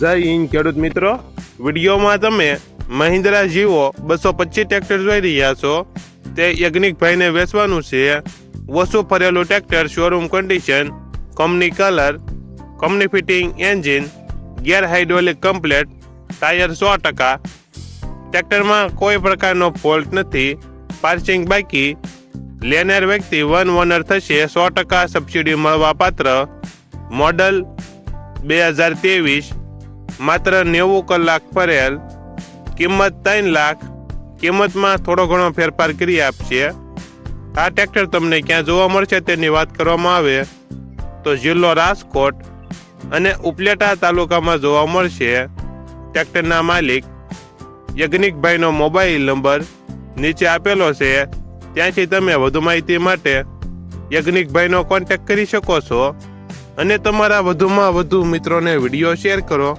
જય હિન્દ, ખેડૂત મિત્રો. વિડીયોમાં તમે મહિન્દ્રા જીવો બસો પચીસ ટ્રેક્ટર જોઈ રહ્યા છો. તે યજ્ઞિકભાઈને વેચવાનું છે. વસુ ફરેલું tractor showroom condition company colour company fitting engine gear hydraulic complete tyre સો ટકા. ટ્રેક્ટરમાં કોઈ પ્રકારનો ફોલ્ટ નથી. પાર્સિંગ બાકી. લેનાર વ્યક્તિ વન ઓનર થશે, સો ટકા સબસિડી મળવા પાત્ર મોડલ બે હજાર ત્રેવીસ. માત્ર નેવું કલાક ફરેલ કિંમત ત્રણ લાખ. કિંમતમાં થોડો ઘણો ફેરફાર કરી આપશે. આ ટ્રેક્ટર તમને ક્યાં જોવા મળશે તેની વાત કરવામાં આવે. તો જિલ્લો રાજકોટ અને ઉપલેટા તાલુકામાં જોવા મળશે. ટ્રેક્ટરના માલિક યજ્ઞિકભાઈનો મોબાઈલ નંબર નીચે આપેલો છે. ત્યાંથી તમે વધુ માહિતી માટે યજ્ઞિકભાઈનો કોન્ટેક્ટ કરી શકો છો. અને તમારા વધુમાં વધુ મિત્રોને વીડિયો શેર કરો.